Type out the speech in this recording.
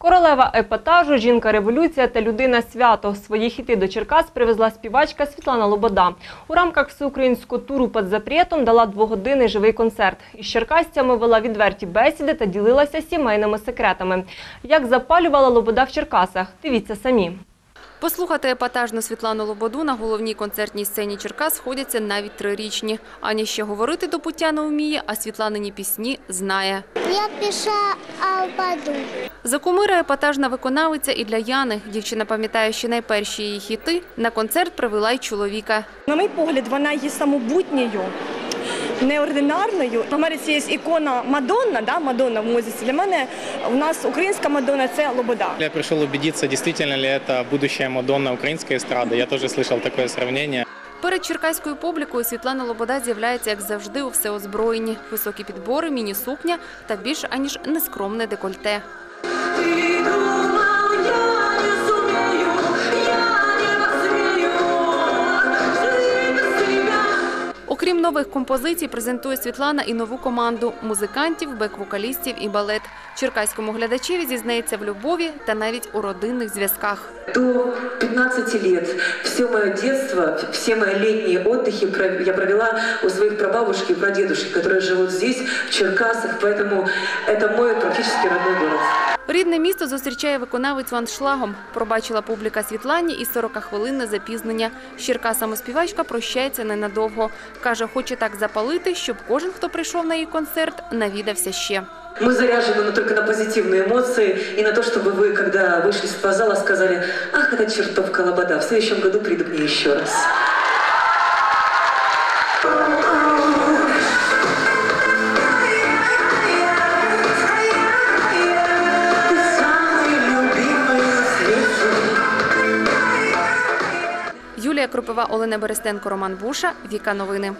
Королева епатажу, жінка революція та людина свято. Свої хіти до Черкас привезла співачка Світлана Лобода. У рамках всеукраїнського туру «Під запретом» дала двогодинний живий концерт. Із черкасцями вела відверті бесіди та ділилася сімейними секретами. Як запалювала Лобода в Черкасах? Дивіться самі. Послухати епатажну Світлану Лободу на головній концертній сцені Черкас сходяться навіть трирічні. Аня ще говорити до пуття не вміє, а Світланині пісні знає. Я пішла Албаду. За кумира епатажна виконавиця і для Яни. Дівчина пам'ятає, що найперші її хіти на концерт привела й чоловіка. На мій погляд, вона є самобутньою, неординарною. В Америці є ікона Мадонна, да, Мадонна в музиці. Для мене у нас українська Мадонна це Лобода. Я пришел убедиться, действительно ли это будущая Мадонна украинской эстрады. Я тоже слышал такое сравнение. Перед черкаською публікою Світлана Лобода з'являється, як завжди, у всеозброєнні. Високі підбори, міні-сукня та більш аніж нескромне декольте. Окрім нових композицій, презентує Світлана і нову команду музикантів, бек-вокалістів і балет. Черкаському глядачеві зізнається в любові та навіть у родинних зв'язках. До 15 лет все мое детство, все мои летние отдыхи пров- я провела у своих прабабушки и прадедушек, которые живут здесь, в Черкасах, поэтому это мой практически родной город. Рідне місто зустрічає виконавицю аншлагом. Пробачила публіка Світлані і 40-хвилинне запізнення. З Черкасами співачка прощається ненадовго. Каже, хоче так запалити, щоб кожен, хто прийшов на її концерт, навідався ще. Мы заряжены но только на позитивные эмоции и на то, чтобы вы, когда вышли с этого зала, сказали, ах, это чертовка Лобода, в следующем году приду к ней еще раз. Юлія Кропива, Олена Берестенко, Роман Буша. Віка Новини.